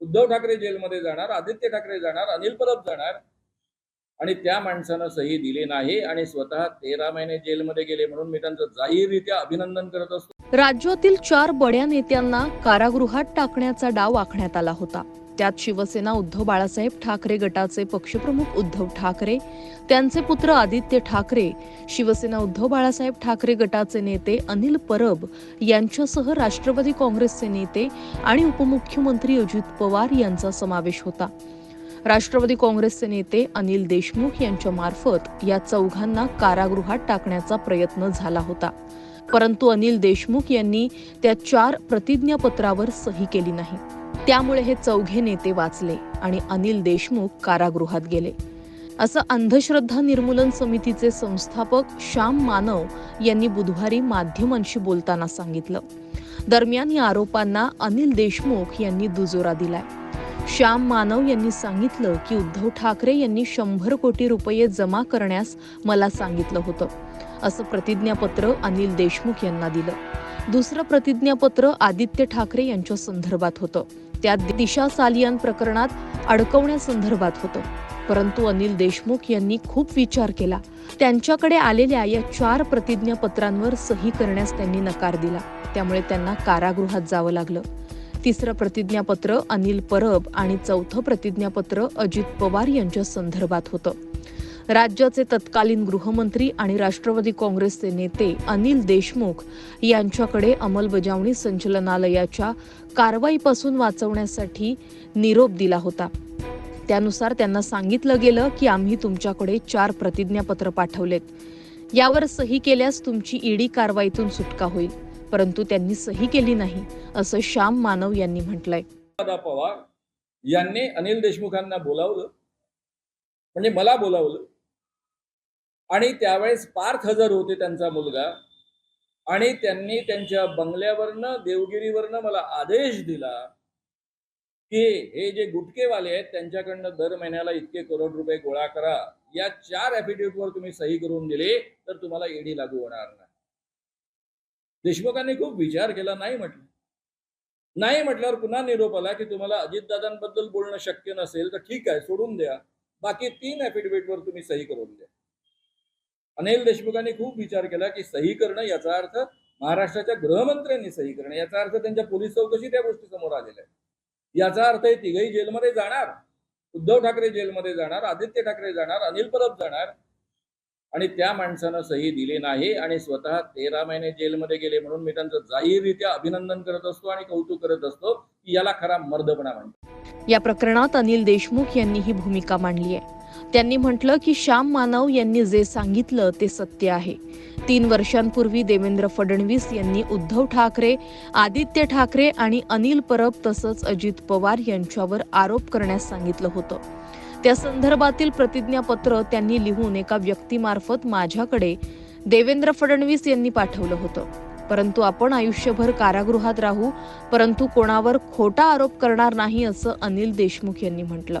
उद्धव ठाकरे जेलमध्ये जाणार आदित्य ठाकरे जाणार अनिल परब जाणार. आणि त्या माणसानं सही दिली नाही आणि स्वतः तेरा महिने जेलमध्ये गेले म्हणून मी त्यांचं जाहीररित्या अभिनंदन करत असतो. राज्यातील चार बड्या नेत्यांना कारागृहात टाकण्याचा डाव आखण्यात आला होता. त्यात शिवसेना उद्धव बाळासाहेब ठाकरे गटाचे पक्षप्रमुख उद्धव ठाकरे त्यांचे पुत्र आदित्य ठाकरे शिवसेना उद्धव बाळासाहेब ठाकरे गटाचे नेते अनिल परब यांच्यासह राष्ट्रवादी काँग्रेसचे नेते आणि उपमुख्यमंत्री अजित पवार यांचा समावेश होता. राष्ट्रवादी काँग्रेसचे नेते अनिल देशमुख यांच्या मार्फत या चौघांना कारागृहात टाकण्याचा प्रयत्न झाला होता. परंतु अनिल देशमुख यांनी त्या चार प्रतिज्ञापत्रावर सही केली नाही. त्यामुळे हे चौघे नेते वाचले आणि अनिल देशमुख कारागृहात गेले. असं अंधश्रद्धा निर्मूलन समितीचे संस्थापक श्याम मानव यांनी बुधवारी माध्यमांशी बोलताना सांगितलं. दरम्यान या आरोपांना अनिल देशमुख यांनी दुजोरा दिलाय. श्याम मानव यांनी सांगितलं की उद्धव ठाकरे यांनी शंभर कोटी रुपये जमा करण्यास मला सांगितलं होतं असं प्रतिज्ञापत्र अनिल देशमुख यांना दिलं. दुसरं प्रतिज्ञापत्र आदित्य ठाकरे यांच्या संदर्भात होतं. त्यात दिशा सालियान प्रकरणात अडकवण्यासंदर्भात होतं. परंतु अनिल देशमुख यांनी खूप विचार केला. त्यांच्याकडे आलेल्या या चार प्रतिज्ञापत्रांवर सही करण्यास त्यांनी नकार दिला. त्यामुळे त्यांना कारागृहात जावं लागलं. तिसरं प्रतिज्ञापत्र अनिल परब आणि चौथं प्रतिज्ञापत्र अजित पवार यांच्या संदर्भात होतं. राज्याचे तत्कालीन गृहमंत्री आणि राष्ट्रवादी काँग्रेसचे नेते अनिल देशमुख यांच्याकडे अंमलबजावणी संचलनालयाच्या कारवाईपासून वाचवण्यासाठी निरोप दिला होता. त्यानुसार त्यांना सांगितलं गेलं की आम्ही तुमच्याकडे चार प्रतिज्ञापत्र पाठवलेत. यावर सही केल्यास तुमची ईडी कारवाईतून सुटका होईल. परंतु त्यांनी सही केली नाही असं श्याम मानव यांनी म्हटलंय. पवार यांनी अनिल देशमुखांना बोलावलं. म्हणजे मला बोलावलं. आणि त्यावेळेस पार्थ हजर होते त्यांचा मुलगा. आणि त्यांनी त्यांच्या बंगल्यावरनं देवगिरीवरनं मला आदेश दिला की हे जे गुटकेवाले आहेत त्यांच्याकडनं दर महिन्याला इतके करोड रुपये गोळा करा. या चार ॲफिडेव्हिटवर तुम्ही सही करून दिले तर तुम्हाला ईडी लागू होणार नाही. देशमुखांनी खूप विचार केला नाही म्हटलं. नाही म्हटल्यावर पुन्हा निरोप आला की तुम्हाला अजितदादांबद्दल बोलणं शक्य नसेल तर ठीक आहे सोडून द्या. बाकी तीन ॲफिडेव्हिटवर तुम्ही सही करून द्या. अनिल देशमुखांनी खूप विचार केला की सही करणं याचा अर्थ महाराष्ट्राच्या गृहमंत्र्यांनी सही करणं. याचा अर्थ त्यांच्या पोलीस चौकशी त्या गोष्टी समोर आलेल्या आहेत. याचा अर्थ हे तिघही जेलमध्ये जाणार. उद्धव ठाकरे जेलमध्ये जाणार आदित्य ठाकरे जाणार अनिल परब जाणार. आणि त्या माणसानं सही दिली नाही आणि स्वतः तेरा महिने जेलमध्ये गेले म्हणून मी त्यांचं जाहीररित्या अभिनंदन करत असतो आणि कौतुक करत असतो की याला खरा मर्दपणा म्हणतो या प्रकरणात अनिल देशमुख यांनी ही भूमिका मांडली आहे. त्यांनी म्हटलं की श्याम मानव यांनी जे सांगितलं ते सत्य आहे. तीन वर्षांपूर्वी देवेंद्र फडणवीस यांनी उद्धव ठाकरे आदित्य ठाकरे आणि अनिल परब तसंच अजित पवार यांच्यावर आरोप करण्यास सांगितलं होतं. त्या संदर्भातील प्रतिज्ञापत्र त्यांनी लिहून एका व्यक्तीमार्फत माझ्याकडे देवेंद्र फडणवीस यांनी पाठवलं होतं. परंतु आपण आयुष्यभर कारागृहात राहू परंतु कोणावर खोटा आरोप करणार नाही असं अनिल देशमुख यांनी म्हटलं.